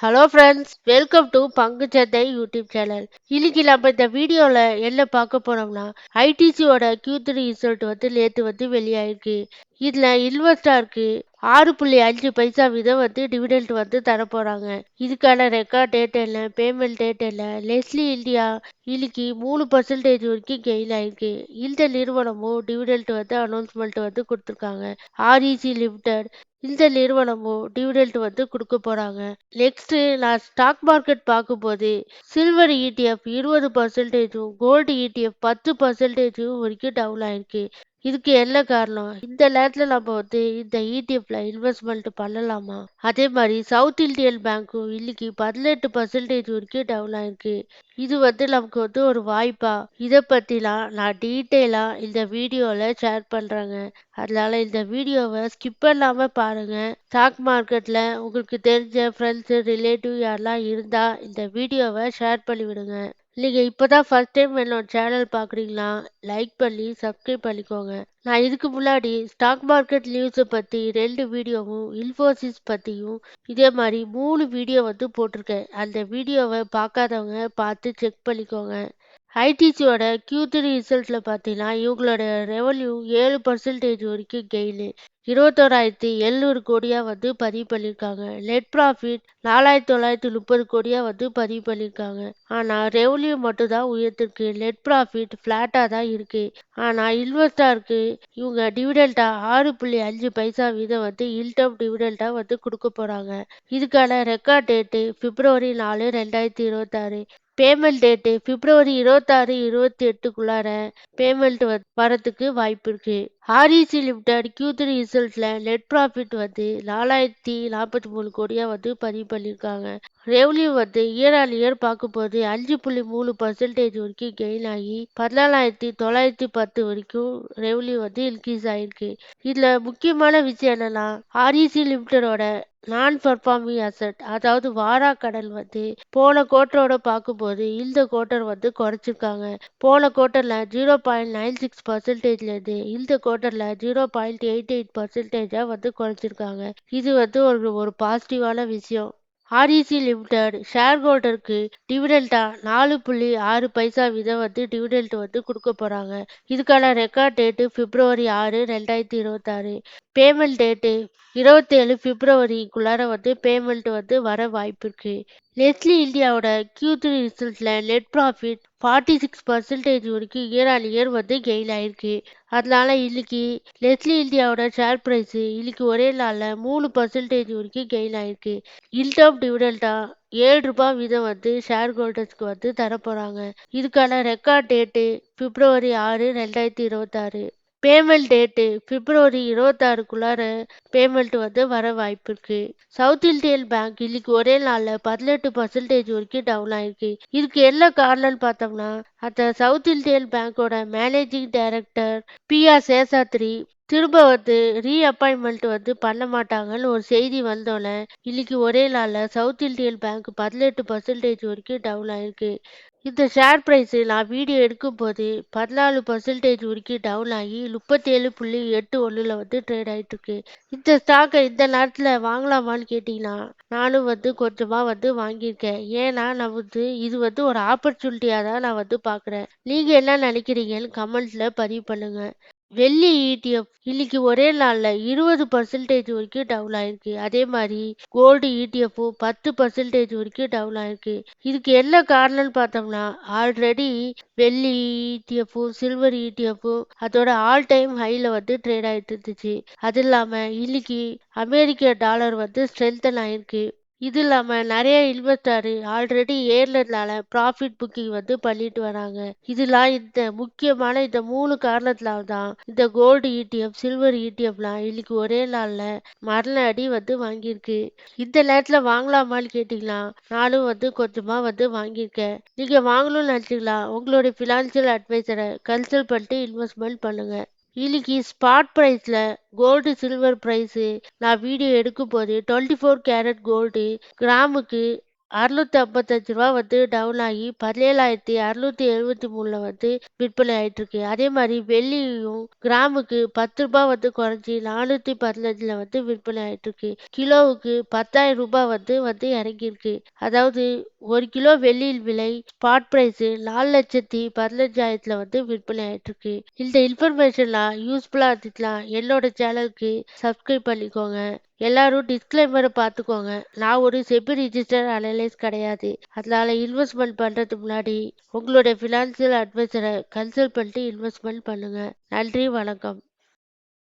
Hello friends welcome to பங்குச்சந்தை YouTube channel இன்னைக்கு நம்ம இந்த வீடியோவில் என்ன பார்க்க போனோம்னா ஐடிசியோட கியூ த்ரீ ரிசல்ட் வந்து நேற்று வந்து வெளியாயிருக்கு. இதில் இன்வெஸ்டாருக்கு ஆறு புள்ளி அஞ்சு பைசா வீதம் வந்து டிவிடெண்ட் வந்து தரப்போகிறாங்க இதுக்கான ரெக்கார்ட் டேட் என்ன? பேமெண்ட் டேட் என்ன? லெஸ்லி இந்தியா இன்னைக்கு மூணு பர்சன்டேஜ் வரைக்கும் கெயின் ஆயிருக்கு. இந்த நிறுவனமும் டிவிடெண்ட் வந்து அனௌன்ஸ்மெண்ட் வந்து கொடுத்துருக்காங்க. ஆர்இசி லிமிடெட் இந்த நிறுவனமும் டிவிடெண்ட் வந்து கொடுக்க போறாங்க. நெக்ஸ்ட் நான் ஸ்டாக் மார்க்கெட் பார்க்கும்போது சில்வர் இடிஎஃப் இருபது பர்சன்டேஜும் கோல்டு இடிஎஃப் பத்து பர்சன்டேஜும் வரைக்கும் டவுன் ஆயிருக்கு. இதுக்கு என்ன காரணம்? இந்த நேரத்தில் நம்ம வந்து இந்த இடிஎஃப்ல இன்வெஸ்ட்மெண்ட் பண்ணலாமா? அதே மாதிரி சவுத் இந்தியன் பேங்க்கும் இன்னைக்கு பதினெட்டு பர்சன்டேஜ் வரைக்கும் டவுன் ஆயிருக்கு. இது வந்து நமக்கு வந்து ஒரு வாய்ப்பா? இதை பற்றிலாம் நான் டீட்டெயிலாக இந்த வீடியோவில் ஷேர் பண்ணுறேங்க அதனால இந்த வீடியோவை ஸ்கிப் பண்ணாமல் பாருங்கள் ஸ்டாக் மார்க்கெட்டில் உங்களுக்கு தெரிஞ்ச ஃப்ரெண்ட்ஸு ரிலேட்டிவ் யாரெல்லாம் இருந்தால் இந்த வீடியோவை ஷேர் பண்ணிவிடுங்க. நீங்கள் இப்போ தான் ஃபஸ்ட் டைம் என்னோட சேனல் பார்க்குறீங்களா லைக் பண்ணி சப்ஸ்கிரைப் பண்ணிக்கோங்க. நான் இதுக்கு முன்னாடி ஸ்டாக் மார்க்கெட் நியூஸை பற்றி ரெண்டு வீடியோவும் இன்ஃபோசிஸ் பற்றியும் இதே மாதிரி மூணு வீடியோ வந்து போட்டிருக்கேன். அந்த வீடியோவை பார்க்காதவங்க பார்த்து செக் பண்ணிக்கோங்க. ஐடிசியோட கியூ த்ரீ ரிசல்ட்டில் பார்த்தீங்கன்னா இவங்களோட ரெவன்யூ ஏழு பர்சன்டேஜ் வரைக்கும் கெயினு இருபத்தோராயிரத்தி எழுநூறு கோடியாக வந்து பதிவு பண்ணியிருக்காங்க. நெட் ப்ராஃபிட் நாலாயிரத்தி தொள்ளாயிரத்தி முப்பது கோடியாக வந்து பதிவு பண்ணியிருக்காங்க. ஆனால் ரெவன்யூ மட்டும் தான் உயர்த்திருக்கு நெட் ப்ராஃபிட் ஃப்ளாட்டாக தான் இருக்குது ஆனால் இன்வெஸ்டாருக்கு இவங்க டிவிடெண்ட்டாக ஆறு புள்ளி அஞ்சு பைசா வீதம் வந்து இன்டம் டிவிடெண்டாக வந்து கொடுக்க போகிறாங்க இதுக்கான ரெக்கார்ட் டேட்டு பிப்ரவரி நாலு ரெண்டாயிரத்தி இருபத்தாறு. பேமெண்ட் டேட்டு பிப்ரவரி இருபத்தாறு இருபத்தி எட்டுக்குள்ளார பேமெண்ட் வரத்துக்கு வாய்ப்பு இருக்கு. ஆர்இசி லிமிடெட் கியூ த்ரீ ரிசல்ட்ல நெட் ப்ராஃபிட் வந்து நாலாயிரத்தி நாற்பத்தி மூணு கோடியா வந்து பதிவு பண்ணியிருக்காங்க ரெவன்யூ வந்து இயர் ஆன் இயர் பார்க்கும்போது அஞ்சு புள்ளி மூணு பர்சன்டேஜ் வரைக்கும் கெயின் ஆகி பதினாலாயிரத்தி தொள்ளாயிரத்தி பத்து வரைக்கும் ரெவன்யூ வந்து இன்க்ரீஸ் ஆயிருக்கு. இதில் முக்கியமான விஷயம் என்னன்னா ஆர்இசி லிமிடெடோட நான் பர்ஃபார்மிங் அசட் அதாவது வாரா கடன் வந்து போன கோட்டரோட பார்க்கும்போது இந்த கோட்டர் வந்து குறைச்சிருக்காங்க. போன கோட்டரில் ஜீரோ பாயிண்ட் நைன் சிக்ஸ் பர்சன்டேஜ்லேருந்து இந்த கோட்டரில் ஜீரோ பாயிண்ட் எயிட் எயிட் பர்சன்டேஜாக வந்து குறைச்சிருக்காங்க. இது வந்து ஒரு ஒரு பாசிட்டிவான விஷயம். ஆர்இசி லிமிடெட் ஷேர் ஹோல்டருக்கு டிவிடெண்டா நாலு புள்ளி ஆறு பைசா வீதம் வந்து டிவிடெண்ட் வந்து கொடுக்க போறாங்க. இதுக்கான ரெக்கார்ட் டேட்டு பிப்ரவரி ஆறு ரெண்டாயிரத்தி இருபத்தாறு. பேமெண்ட் டேட்டு இருபத்தேழு பிப்ரவரிக்குள்ளார வந்து பேமெண்ட் வந்து வர வாய்ப்பு இருக்கு நெஸ்லி இந்தியாவோட Q three ரிசல்ட்ல net profit forty six percentage வரைக்கும் இயர் ஆன் இயர் வந்து கெயின் ஆயிருக்கு. அதனால இன்னைக்கு நெஸ்லி இந்தியாவோட ஷேர் ப்ரைஸ் இன்னைக்கு ஒரே நாளில் மூணு பர்சன்டேஜ் வரைக்கும் கெயின் ஆயிருக்கு. இன்டர்ம் டிவிடெண்டா ஏழு ரூபாய் வீதம் வந்து ஷேர் ஹோல்டர்ஸ்க்கு வந்து தரப்போறாங்க. இதுக்கான ரெக்கார்ட் டேட்டு பிப்ரவரி ஆறு ரெண்டாயிரத்தி இருபத்தாறு. பேமெண்ட் டேட்டு பிப்ரவரி இருபத்தாறுக்குள்ளார பேமெண்ட் வந்து வர வாய்ப்பு இருக்கு. சவுத் இந்தியன் பேங்க் இன்னைக்கு ஒரே நாள்ல பதினெட்டு பர்சன்டேஜ் வரைக்கும் டவுன் ஆயிருக்கு. இதுக்கு என்ன காரணம்னு பார்த்தோம்னா அந்த சவுத் இந்தியன் பேங்கோட managing director P R Seshadri திரும்ப வந்து ரீஅப்பாயின்மெண்ட் வந்து பண்ண மாட்டாங்கன்னு ஒரு செய்தி வந்தோன்னே இன்னைக்கு ஒரே நாளில் சவுத் இந்தியன் பேங்க் பதினெட்டு பர்சன்டேஜ் வரைக்கும் டவுன் ஆயிருக்கு. இந்த ஷேர் ப்ரைஸ் நான் வீடியோ எடுக்கும்போது பதினாலு பர்சன்டேஜ் வரைக்கும் டவுன் ஆகி முப்பத்தேழு புள்ளி எட்டு ஒன்றில் வந்து ட்ரேட் ஆகிட்டுருக்கு இந்த ஸ்டாக்கை இந்த நேரத்தில் வாங்கலாமான்னு கேட்டிங்கன்னா நானும் வந்து கொஞ்சமாக வந்து வாங்கியிருக்கேன். ஏன்னா நான் வந்து இது வந்து ஒரு ஆப்பர்ச்சுனிட்டியாக தான் நான் வந்து பார்க்குறேன் நீங்கள் என்ன நினைக்கிறீங்கன்னு கமெண்ட்ஸில் பதிவு பண்ணுங்கள் வெள்ளி இடிஎஃப் இன்னைக்கு ஒரே நாள்ல இருபது பர்சன்டேஜ் வரைக்கும் டவுன் ஆயிருக்கு. அதே மாதிரி கோல்டு இடிஎஃப்பும் பத்து பர்சன்டேஜ் வரைக்கும் டவுன் ஆயிருக்கு. இதுக்கு என்ன காரணம்னு பார்த்தோம்னா ஆல்ரெடி வெள்ளி இடிஎஃப்பும் சில்வர் இடிஎஃப்பும் அதோட ஆல் டைம் ஹைல வந்து ட்ரேட் ஆயிட்டு இருந்துச்சு. அது இல்லாம இன்னைக்கு அமெரிக்க டாலர் வந்து ஸ்ட்ரென்தன் ஆயிருக்கு. இது இல்லாமல் நிறைய இன்வெஸ்டர் ஆல்ரெடி ஏர்லனால ப்ராஃபிட் புக்கிங் வந்து பண்ணிட்டு வராங்க. இதெல்லாம் இந்த முக்கியமான இந்த மூணு காரணத்தினால தான் இந்த கோல்டு இடிஎஃப் சில்வர் இடிஎஃப்லாம் இன்னைக்கு ஒரே நாளில் மரண அடி வந்து வாங்கியிருக்கு. இந்த நேரத்தில் வாங்கலாமான்னு கேட்டிங்கன்னா நானும் வந்து கொஞ்சமாக வந்து வாங்கியிருக்கேன். நீங்கள் வாங்கணும்னு நினச்சிக்கலாம் உங்களுடைய ஃபினான்ஷியல் அட்வைசரை கன்சல்ட் பண்ணிட்டு இன்வெஸ்ட்மெண்ட் பண்ணுங்கள் இன்னைக்கு ஸ்பாட் ப்ரைஸில் கோல்டு சில்வர் ப்ரைஸு நான் வீடியோ எடுக்கும் போது டுவெண்ட்டி ஃபோர் கேரட் கோல்டு கிராமுக்கு அறுநூத்தி ஐம்பத்தஞ்சு ரூபா வந்து டவுன் ஆகி பதினேழாயிரத்தி அறுநூத்தி எழுபத்தி மூணுல வந்து விற்பனை ஆயிட்டு இருக்கு. அதே மாதிரி வெள்ளியும் கிராமுக்கு பத்து ரூபாய் வந்து குறைஞ்சி நானூத்தி பதினஞ்சுல வந்து விற்பனை ஆயிட்டு இருக்கு. கிலோவுக்கு பத்தாயிரம் ரூபாய் வந்து வந்து இறங்கியிருக்கு அதாவது ஒரு கிலோ வெள்ளியின் விலை ஸ்பாட் பிரைஸ் நாலு லட்சத்தி பதினஞ்சாயிரத்துல வந்து விற்பனை ஆயிட்டு இருக்கு. இந்த இன்ஃபர்மேஷன்லாம் யூஸ்ஃபுல்லா இருந்துச்சுன்னா என்னோட சேனலுக்கு சப்ஸ்கிரைப் பண்ணிக்கோங்க. எல்லாரும் டிஸ்க்ளைமரை பார்த்துக்கோங்க நான் ஒரு செபி ரிஜிஸ்டர் அனலைஸ் கிடையாது. அதனால இன்வெஸ்ட்மெண்ட் பண்றதுக்கு முன்னாடி உங்களுடைய ஃபினான்சியல் அட்வைசரை கன்சல்ட் பண்ணிட்டு இன்வெஸ்ட்மெண்ட் பண்ணுங்க. நன்றி வணக்கம்.